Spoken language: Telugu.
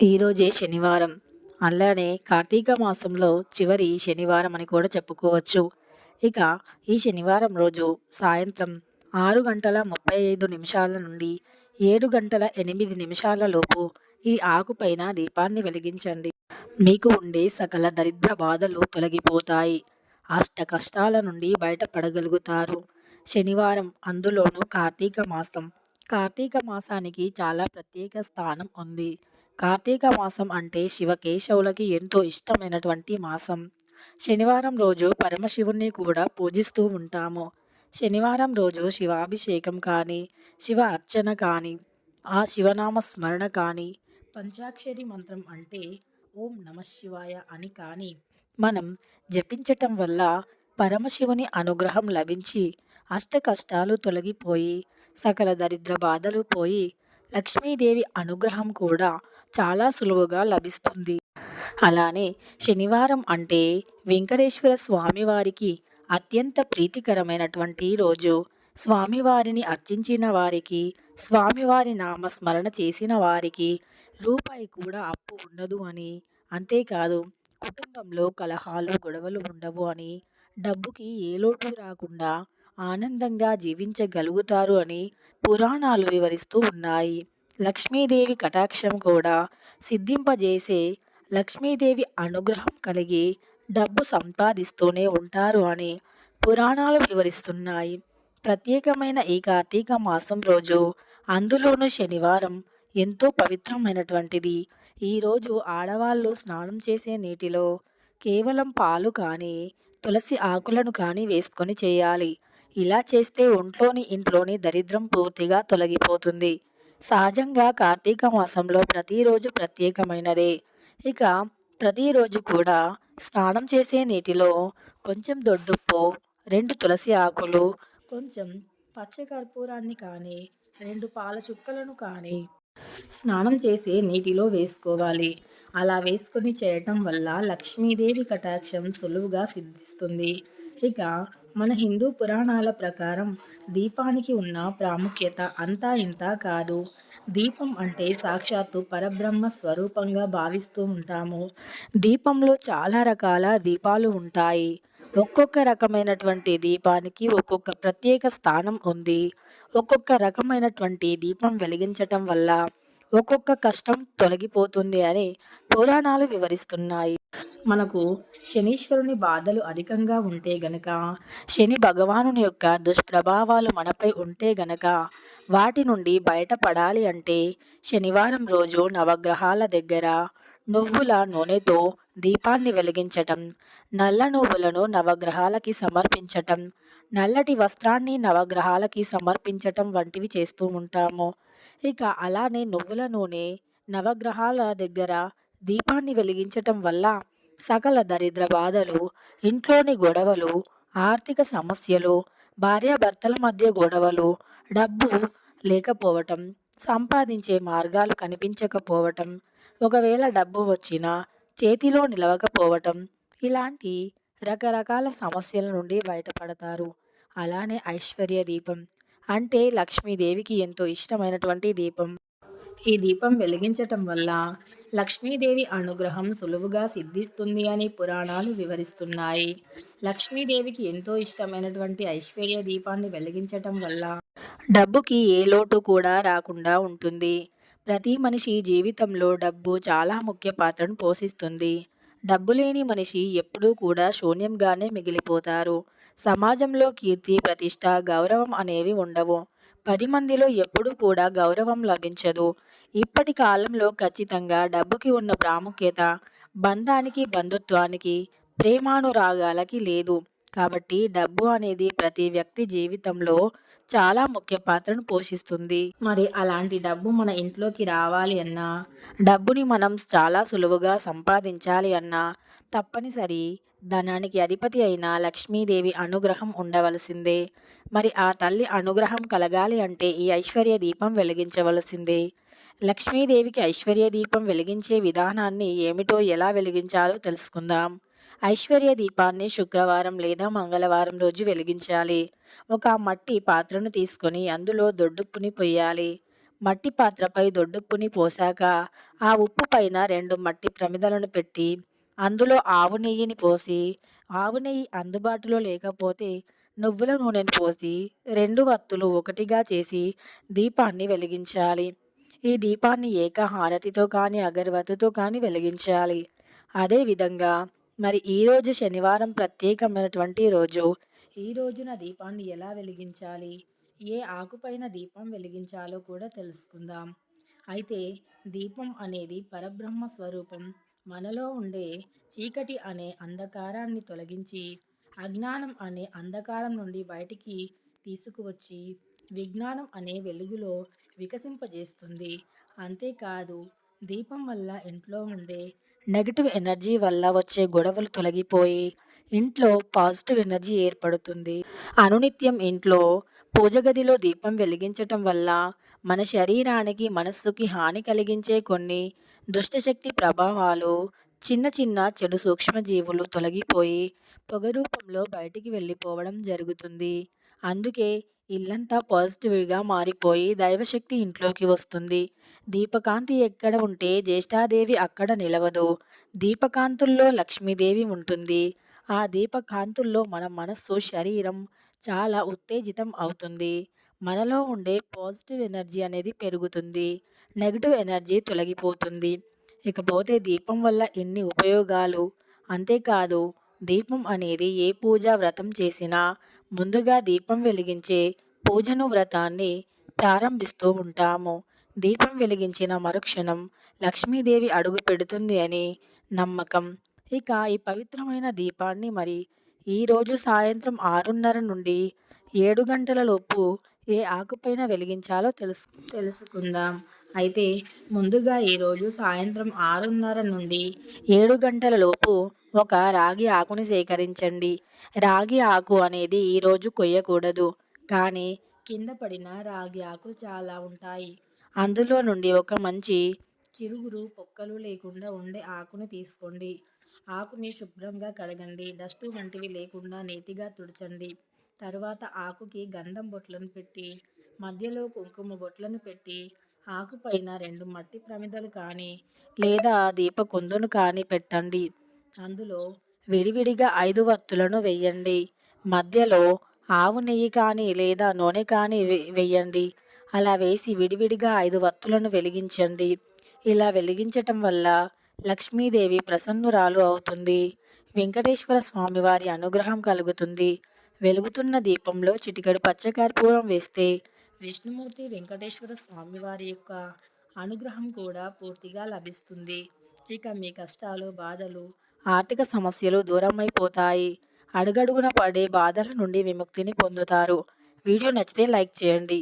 ఈరోజే శనివారం. అలానే కార్తీక మాసంలో చివరి శనివారం అని కూడా చెప్పుకోవచ్చు. ఇక ఈ శనివారం రోజు సాయంత్రం ఆరు గంటల ముప్పై ఐదు నిమిషాల నుండి ఏడు గంటల ఎనిమిది నిమిషాల లోపు ఈ ఆకుపైన దీపాన్ని వెలిగించండి. మీకు ఉండే సకల దరిద్ర బాధలు తొలగిపోతాయి. అష్ట కష్టాల నుండి బయటపడగలుగుతారు. శనివారం అందులోనూ కార్తీక మాసం. కార్తీక మాసానికి చాలా ప్రత్యేక స్థానం ఉంది. కార్తీక మాసం అంటే శివకేశవులకి ఎంతో ఇష్టమైనటువంటి మాసం. శనివారం రోజు పరమశివుణ్ణి కూడా పూజిస్తూ ఉంటాము. శనివారం రోజు శివాభిషేకం కానీ శివ అర్చన కానీ ఆ శివనామ స్మరణ కానీ పంచాక్షరి మంత్రం అంటే ఓం నమ శివాయ అని కానీ మనం జపించటం వల్ల పరమశివుని అనుగ్రహం లభించి అష్ట కష్టాలు తొలగిపోయి సకల దరిద్ర బాధలు పోయి లక్ష్మీదేవి అనుగ్రహం కూడా చాలా సులువుగా లభిస్తుంది. అలానే శనివారం అంటే వెంకటేశ్వర స్వామివారికి అత్యంత ప్రీతికరమైనటువంటి రోజు. స్వామివారిని అర్చించిన వారికి స్వామివారి నామస్మరణ చేసిన వారికి రూపాయి కూడా అప్పు ఉండదు అని. అంతేకాదు కుటుంబంలో కలహాలు గొడవలు ఉండవు అని. డబ్బుకి ఏ లోటు రాకుండా ఆనందంగా జీవించగలుగుతారు అని పురాణాలు వివరిస్తూ ఉన్నాయి. లక్ష్మీదేవి కటాక్షం కూడా సిద్ధింపజేసే లక్ష్మీదేవి అనుగ్రహం కలిగి డబ్బు సంపాదిస్తూనే ఉంటారు అని పురాణాలు వివరిస్తున్నాయి. ప్రత్యేకమైన ఈ కార్తీక మాసం రోజు అందులోనూ శనివారం ఎంతో పవిత్రమైనటువంటిది. ఈరోజు ఆడవాళ్ళు స్నానం చేసే నీటిలో కేవలం పాలు కానీ తులసి ఆకులను కానీ వేసుకొని చేయాలి. ఇలా చేస్తే ఒంట్లోని ఇంట్లోని దరిద్రం పూర్తిగా తొలగిపోతుంది. సహజంగా కార్తీక మాసంలో ప్రతిరోజు ప్రత్యేకమైనదే. ఇక ప్రతిరోజు కూడా స్నానం చేసే నీటిలో కొంచెం దొడ్డుప్పు రెండు తులసి ఆకులు కొంచెం పచ్చకర్పూరాన్ని కానీ రెండు పాల చుక్కలను కానీ స్నానం చేసే నీటిలో వేసుకోవాలి. అలా వేసుకొని చేయటం వల్ల లక్ష్మీదేవి కటాక్షం సులువుగా సిద్ధిస్తుంది. ఇక మన హిందూ పురాణాల ప్రకారం దీపానికి ఉన్న ప్రాముఖ్యత అంతా ఇంత కాదు. దీపం అంటే సాక్షాత్తు పరబ్రహ్మ స్వరూపంగా భావిస్తూ ఉంటాము. దీపంలో చాలా రకాల దీపాలు ఉంటాయి. ఒక్కొక్క రకమైనటువంటి దీపానికి ఒక్కొక్క ప్రత్యేక స్థానం ఉంది. ఒక్కొక్క రకమైనటువంటి దీపం వెలిగించటం వల్ల ఒక్కొక్క కష్టం తొలగిపోతుంది అని పురాణాలు వివరిస్తున్నాయి. మనకు శనీశ్వరుని బాధలు అధికంగా ఉంటే గనక శని భగవానుని యొక్క దుష్ప్రభావాలు మనపై ఉంటే గనక వాటి నుండి బయటపడాలి అంటే శనివారం రోజు నవగ్రహాల దగ్గర నువ్వుల నూనెతో దీపాన్ని వెలిగించటం నల్ల నువ్వులను నవగ్రహాలకి సమర్పించటం నల్లటి వస్త్రాన్ని నవగ్రహాలకి సమర్పించటం వంటివి చేస్తూ ఉంటాము. ఇక అలానే నువ్వుల నూనె నవగ్రహాల దగ్గర దీపాన్ని వెలిగించటం వల్ల సకల దరిద్ర బాధలు ఇంట్లోని గొడవలు ఆర్థిక సమస్యలు భార్యాభర్తల మధ్య గొడవలు డబ్బు లేకపోవటం సంపాదించే మార్గాలు కనిపించకపోవటం ఒకవేళ డబ్బు వచ్చినా చేతిలో నిలవకపోవటం ఇలాంటి రకరకాల సమస్యల నుండి బయటపడతారు. అలానే ఐశ్వర్య దీపం అంటే లక్ష్మీదేవికి ఎంతో ఇష్టమైనటువంటి దీపం. ఈ దీపం వెలిగించటం వల్ల లక్ష్మీదేవి అనుగ్రహం సులువుగా సిద్ధిస్తుంది అని పురాణాలు వివరిస్తున్నాయి. లక్ష్మీదేవికి ఎంతో ఇష్టమైనటువంటి ఐశ్వర్య దీపాన్ని వెలిగించటం వల్ల డబ్బుకి ఏ లోటు కూడా రాకుండా ఉంటుంది. ప్రతి మనిషి జీవితంలో డబ్బు చాలా ముఖ్య పాత్రను పోషిస్తుంది. డబ్బు లేని మనిషి ఎప్పుడూ కూడా శూన్యంగానే మిగిలిపోతారు. సమాజంలో కీర్తి ప్రతిష్ట గౌరవం అనేవి ఉండవు. పది మందిలో ఎప్పుడూ కూడా గౌరవం లభించదు. ఇప్పటి కాలంలో ఖచ్చితంగా డబ్బుకి ఉన్న ప్రాముఖ్యత బంధానికి బంధుత్వానికి ప్రేమానురాగాలకి లేదు. కాబట్టి డబ్బు అనేది ప్రతి వ్యక్తి జీవితంలో చాలా ముఖ్య పాత్రను పోషిస్తుంది. మరి అలాంటి డబ్బు మన ఇంట్లోకి రావాలి అన్నా డబ్బుని మనం చాలా సులువుగా సంపాదించాలి అన్నా తప్పనిసరి ధనానికి అధిపతి అయిన లక్ష్మీదేవి అనుగ్రహం ఉండవలసిందే. మరి ఆ తల్లి అనుగ్రహం కలగాలి అంటే ఈ ఐశ్వర్య దీపం వెలిగించవలసిందే. లక్ష్మీదేవికి ఐశ్వర్య దీపం వెలిగించే విధానాన్ని ఏమిటో ఎలా వెలిగించాలో తెలుసుకుందాం. ఐశ్వర్య దీపాన్ని శుక్రవారం లేదా మంగళవారం రోజు వెలిగించాలి. ఒక మట్టి పాత్రను తీసుకొని అందులో దొడ్డుప్పుని పొయ్యాలి. మట్టి పాత్రపై దొడ్డుప్పుని పోశాక ఆ ఉప్పు పైన రెండు మట్టి ప్రమిదలను పెట్టి అందులో ఆవు నెయ్యిని పోసి ఆవు నెయ్యి అందుబాటులో లేకపోతే నువ్వుల నూనెను పోసి రెండు వత్తులు ఒకటిగా చేసి దీపాన్ని వెలిగించాలి. ఈ దీపాన్ని ఏక హారతితో కానీ అగరబత్తితో కానీ వెలిగించాలి. అదేవిధంగా మరి ఈరోజు శనివారం ప్రత్యేకమైనటువంటి రోజు. ఈ రోజున దీపాన్ని ఎలా వెలిగించాలి? ఏ ఆకుపైన దీపం వెలిగించాలో కూడా తెలుసుకుందాం. అయితే దీపం అనేది పరబ్రహ్మ స్వరూపం. మనలో ఉండే చీకటి అనే అంధకారాన్ని తొలగించి అజ్ఞానం అనే అంధకారం నుండి బయటికి తీసుకువచ్చి విజ్ఞానం అనే వెలుగులో వికసింపజేస్తుంది. అంతేకాదు దీపం వల్ల ఇంట్లో ఉండే నెగిటివ్ ఎనర్జీ వల్ల వచ్చే గొడవలు తొలగిపోయి ఇంట్లో పాజిటివ్ ఎనర్జీ ఏర్పడుతుంది. అనునిత్యం ఇంట్లో పూజ గదిలో దీపం వెలిగించటం వల్ల మన శరీరానికి మనస్సుకి హాని కలిగించే కొన్ని దుష్టశక్తి ప్రభావాలు చిన్న చిన్న చెడు సూక్ష్మజీవులు తొలగిపోయి పొగ రూపంలో బయటికి వెళ్ళిపోవడం జరుగుతుంది. అందుకే ఇల్లంతా పాజిటివ్గా మారిపోయి దైవశక్తి ఇంట్లోకి వస్తుంది. దీపకాంతి ఎక్కడ ఉంటే జ్యేష్ఠాదేవి అక్కడ నిలవదు. దీపకాంతుల్లో లక్ష్మీదేవి ఉంటుంది. ఆ దీపకాంతుల్లో మన మనస్సు శరీరం చాలా ఉత్తేజితం అవుతుంది. మనలో ఉండే పాజిటివ్ ఎనర్జీ అనేది పెరుగుతుంది. నెగిటివ్ ఎనర్జీ తొలగిపోతుంది. ఇకపోతే దీపం వల్ల ఎన్ని ఉపయోగాలు? అంతేకాదు దీపం అనేది ఏ పూజా వ్రతం చేసినా ముందుగా దీపం వెలిగించే పూజను వ్రతాన్ని ప్రారంభిస్తూ ఉంటాము. దీపం వెలిగించిన మరుక్షణం లక్ష్మీదేవి అడుగు పెడుతుంది అని నమ్మకం. ఇక ఈ పవిత్రమైన దీపాన్ని మరి ఈరోజు సాయంత్రం ఆరున్నర నుండి ఏడు గంటల లోపు ఏ ఆకుపైన వెలిగించాలో తెలుసు తెలుసుకుందాం. అయితే ముందుగా ఈరోజు సాయంత్రం ఆరున్నర నుండి ఏడు గంటల లోపు ఒక రాగి ఆకుని సేకరించండి. రాగి ఆకు అనేది ఈరోజు కొయ్యకూడదు. కానీ కింద పడిన రాగి ఆకులు చాలా ఉంటాయి. అందులో నుండి ఒక మంచి చిరుగురు పొక్కలు లేకుండా ఉండే ఆకుని తీసుకోండి. ఆకుని శుభ్రంగా కడగండి. డస్టు వంటివి లేకుండా నీటిగా తుడచండి. తరువాత ఆకుకి గంధం బొట్లను పెట్టి మధ్యలో కుంకుమ బొట్లను పెట్టి ఆకుపైన రెండు మట్టి ప్రమిదలు కానీ లేదా దీప కుందును కానీ పెట్టండి. అందులో విడివిడిగా ఐదు వత్తులను వెయ్యండి. మధ్యలో ఆవు నెయ్యి కానీ లేదా నూనె కానీ వెయ్యండి. అలా వేసి విడివిడిగా ఐదు వత్తులను వెలిగించండి. ఇలా వెలిగించటం వల్ల లక్ష్మీదేవి ప్రసన్నురాలు అవుతుంది. వెంకటేశ్వర స్వామివారి అనుగ్రహం కలుగుతుంది. వెలుగుతున్న దీపంలో చిటికడు పచ్చకర్పూరం వేస్తే విష్ణుమూర్తి వెంకటేశ్వర స్వామివారి యొక్క అనుగ్రహం కూడా పూర్తిగా లభిస్తుంది. ఇక మీ కష్టాలు బాధలు ఆర్థిక సమస్యలు దూరమైపోతాయి. అడుగడుగున పడే బాధల నుండి విముక్తిని పొందుతారు. వీడియో నచ్చితే లైక్ చేయండి.